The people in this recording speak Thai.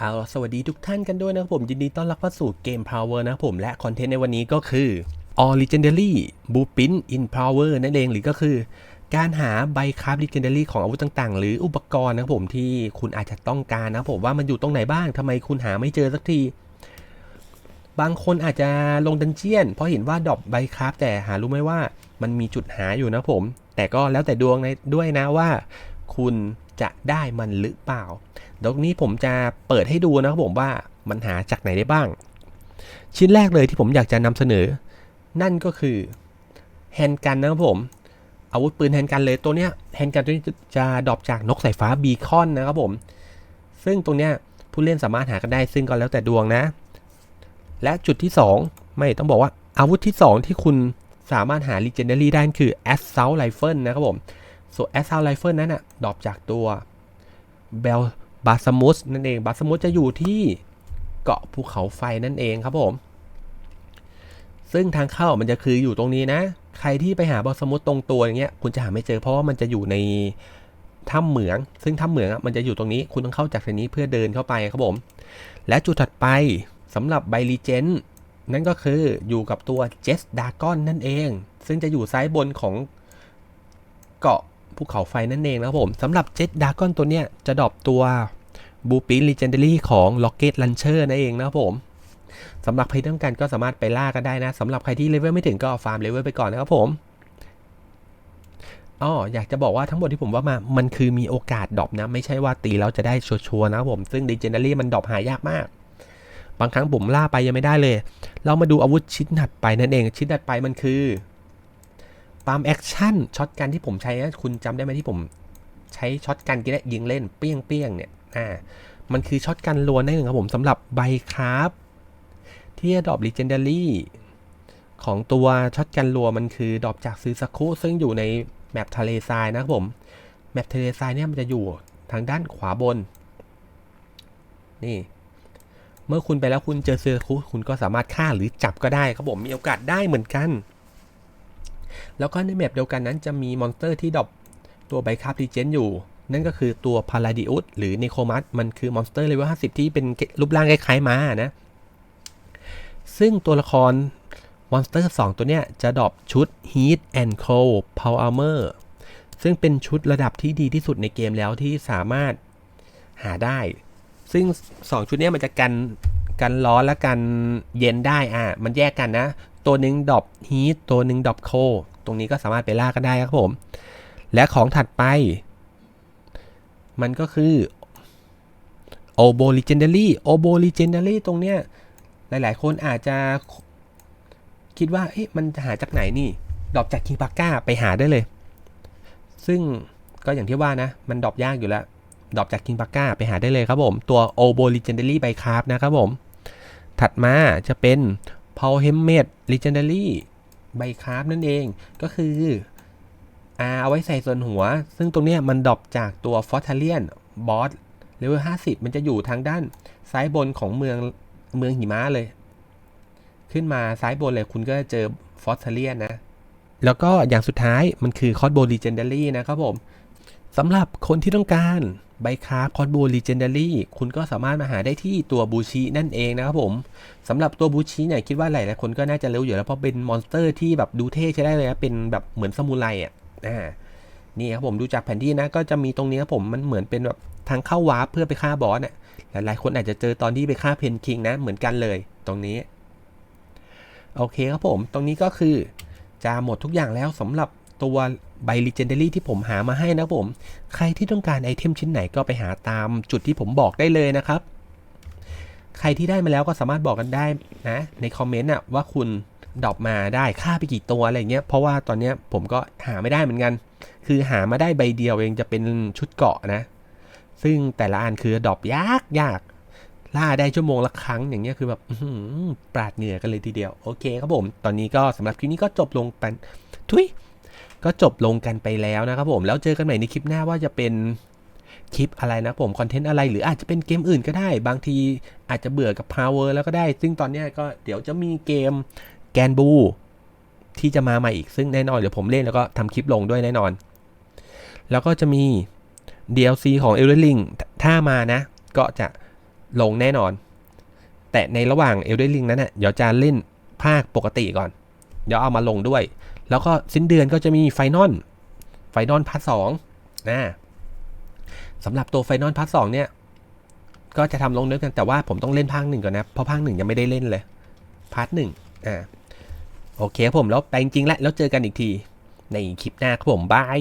เอาสวัสดีทุกท่านกันด้วยนะครับผมยินดีต้อนรับเข้าสู่เกม Power นะครับผมและคอนเทนต์ในวันนี้ก็คือ All Legendary b l u e p r i n t in Power นั่นเองหรือก็คือ การหาใบคราฟ Legendary ของอาวุธต่างๆ หรืออุปกรณ์นะครับผมที่คุณอาจจะต้องการนะครับผมว่ามันอยู่ตรงไหนบ้างทำไมคุณหาไม่เจอสักที บางคนอาจจะลงดันเจียน เพราะเห็นว่าดรอปใบคราฟแต่หารู้ไหมว่ามันมีจุดหาอยู่นะผม แต่ก็แล้วแต่ดวงในด้วยนะว่า คุณ จะได้มันหรือเปล่าเดี๋ยวนี้ผมจะเปิดให้ดูนะครับผมว่ามันหาจากไหนได้บ้าง ชิ้นแรกเลยที่ผมอยากจะนำเสนอ นั่นก็คือแฮนด์กันนะครับผม อาวุธปืนแฮนด์กันเลยตัวเนี้ยแฮนด์กันตัวนี้จะดรอปจากนกสายฟ้าบีคอนนะครับผม ซึ่งตรงเนี้ยผู้เล่นสามารถหากันได้ซึ่งก็แล้วแต่ดวงนะ และจุดที่ 2 ไม่ต้องบอกว่าอาวุธที่ 2 ที่คุณสามารถหา Legendary ได้คือ Assault Rifle นะครับผม ส่วน Assault Rifle นั้นอะดรอปจากตัวเบลบาสมุสนั่นเองบาสมุสจะอยู่ที่เกาะภูเขาไฟนั่นเองครับผม ซึ่งทางเข้ามันจะคืออยู่ตรงนี้นะ ใครที่ไปหาบาสมุสตรงตัวอย่างเงี้ยคุณจะหาไม่เจอเพราะว่ามันจะอยู่ในถ้ำเหมือง ซึ่งถ้ำเหมืองอะมันจะอยู่ตรงนี้คุณต้องเข้าจากทางนี้เพื่อเดินเข้าไปครับผม และจุดถัดไปสำหรับไบรีเจนนั่นก็คืออยู่กับตัวเจสดากอนนั่นเอง ซึ่งจะอยู่ซ้ายบนของเกาะ ภูเขาไฟนั่นเองนะครับผมสำหรับเจ็ตดากอนตัวเนี้ยจะดรอปตัวบูปินลีเจนเดอรี่ของ Rocket Launcher นั่นเองนะครับผมสำหรับใครต้องการก็สามารถไปล่ากันได้นะสำหรับใครที่เลเวลไม่ถึงก็ฟาร์มเลเวลไปก่อนนะครับผมอ๋ออยากจะบอกว่าทั้งหมดที่ผมว่ามา มันคือมีโอกาสดรอปนะ ไม่ใช่ว่าตีแล้วจะได้ชัวร์ๆนะครับผม ซึ่ง Legendary มันดรอปหายากมาก บางครั้งผมล่าไปยังไม่ได้เลย เรามาดูอาวุธชิ้นถัดไปนั่นเอง ชิ้นถัดไปมันคือ ปามแอคชั่นช็อตกันที่ผมใช้นะคุณจำได้ไหมที่ผมใช้ช็อตกันกินยิงเล่นเปี้ยงเปี้ยงเนี่ยอ่ามันคือช็อตกันล้วนนั่นเองครับผมสำหรับใบคราฟที่ดอปลีเจนเดารี่ของตัวช็อตกันรัวมันคือดอปจากซื้อสักคุซึ่งอยู่ในแมปทะเลทรายนะครับผม แมปทะเลทรายเนี่ยมันจะอยู่ทางด้านขวาบน นี่ เมื่อคุณไปแล้วคุณเจอซื้อสักคุคุณก็สามารถฆ่าหรือจับก็ได้ครับผมมีโอกาสได้เหมือนกัน แล้วก็ในแมปเดียวกันนั้นจะมีมอนสเตอร์ที่ดรอปตัวไบคาร์ดีเจนอยู่ นั่นก็คือตัวพาราดิอุสหรือเนโคมัสมันคือมอนสเตอร์เลเวล50 ที่เป็นรูปร่างคล้ายๆม้านะ ซึ่งตัวละครมอนสเตอร์2ตัวเนี้ยจะดรอปชุด Heat and Cold Power Armor ซึ่งเป็นชุดระดับที่ดีที่สุดในเกมแล้วที่สามารถหาได้ ซึ่ง 2 ชุดเนี้ยมันจะกันกันร้อนและกันเย็นได้อะมันแยกกันนะ ตัวหนึ่งดรอปฮีทตัวหนึ่งดรอปโค ตรงนี้ก็สามารถไปล่ากันได้ครับผม และของถัดไป มันก็คือโอโบลิเจนเดอรี่โอโบลิเจนเดอรี่ตรงเนี้ยหลาย ๆ คนอาจจะคิดว่าเอ๊ะมันจะหาจากไหนนี่ดรอปจากคิงปาก้าไปหาได้เลย ซึ่งก็อย่างที่ว่านะ มันดรอปยากอยู่แล้วดรอปจากคิงปาก้าไปหาได้เลยครับผม ตัวโอโบลิเจนเดอรี่ไบคาร์ฟนะครับผม ถัดมาจะเป็นพาวเฮมเมดลีเจนดารี่ ใบคราฟนั่นเอง ก็คืออาเอาไว้ใส่ส่วนหัว ซึ่งตรงนี้มันดรอปจากตัวฟอสเทเลียนบอสเลเวล50 มันจะอยู่ทางด้านซ้ายบนของเมืองเมืองหิมะเลย ขึ้นมาซ้ายบนเลยคุณก็จะเจอฟอสเทเลียนนะ แล้วก็อย่างสุดท้ายมันคือคอสโบลีเจนเดารี่นะครับผมสำหรับคนที่ต้องการ ใบคราฟคอสโบลีเจนเดารี่คุณก็สามารถมาหาได้ที่ตัวบูชินั่นเองนะครับผมสำหรับตัวบูชิเนี่ยคิดว่าหลายๆคนก็น่าจะรู้อยู่แล้วเพราะเป็นมอนสเตอร์ที่แบบดูเท่ใช้ได้เลยนะเป็นแบบเหมือนสมุไรอะอ่านี่ครับผมดูจากแผนที่นะก็จะมีตรงนี้ครับผมมันเหมือนเป็นแบบทางเข้าวาร์ปเพื่อไปฆ่าบอสเนี่ยหลายๆคนอาจจะเจอตอนที่ไปฆ่าเพนคิงนะเหมือนกันเลยตรงนี้โอเคครับผม ตรงนี้ก็คือจะหมดทุกอย่างแล้วสำหรับ ตัวใบ Legendary ที่ผมหามาให้นะผม ใครที่ต้องการไอเทมชิ้นไหนก็ไปหาตามจุดที่ผมบอกได้เลยนะครับ ใครที่ได้มาแล้วก็สามารถบอกกันได้นะ ในคอมเมนต์อะว่าคุณดรอปมาได้ค่าไปกี่ตัวอะไรเงี้ย เพราะว่าตอนนี้ผมก็หาไม่ได้เหมือนกัน คือหามาได้ใบเดียวเองจะเป็นชุดเกาะนะ ซึ่งแต่ละอันคือดรอปยากยากล่าได้ชั่วโมงละครั้งอย่างเงี้ยคือแบบหือปราดเหงื่อกันเลยทีเดียว โอเคครับผม ตอนนี้ก็สำหรับคลิปนี้ก็จบลงเป็นทุย ก็จบลงกันไปแล้วนะครับผมแล้วเจอกันใหม่ในคลิปหน้าว่าจะเป็นคลิปอะไรนะผมคอนเทนต์อะไรหรืออาจจะเป็นเกมอื่นก็ได้ บางทีอาจจะเบื่อกับ Power แล้วก็ได้ ซึ่งตอนนี้ก็เดี๋ยวจะมีเกมแกนบูที่จะมาใหม่อีกซึ่งแน่นอนเดี๋ยวผมเล่นแล้วก็ทำคลิปลงด้วยแน่นอน แล้วก็จะมี DLC ของ e l d e n Ring ถ้ามานะ ก็จะลงแน่นอน แต่ในระหว่างเอลเดนลิงนั้นน่ะเดี๋ยวจะเล่นภาคปกติก่อน เดี๋ยวเอามาลงด้วย แล้วก็สิ้นเดือนก็จะมีไฟนอลไฟนอลพาร์ทสองนะสำหรับตัวไฟนอลพาร์ทสองเนี่ย ก็จะทำลงเนื้อกันแต่ว่าผมต้องเล่นภาคหนึ่งก่อนนะ เพราะภาคหนึ่งยังไม่ได้เล่นเลยพาร์ทหนึ่งอ่าโอเคผมแล้วไปจริงๆแล้วแล้วเจอกันอีกทีในคลิปหน้าครับผมบาย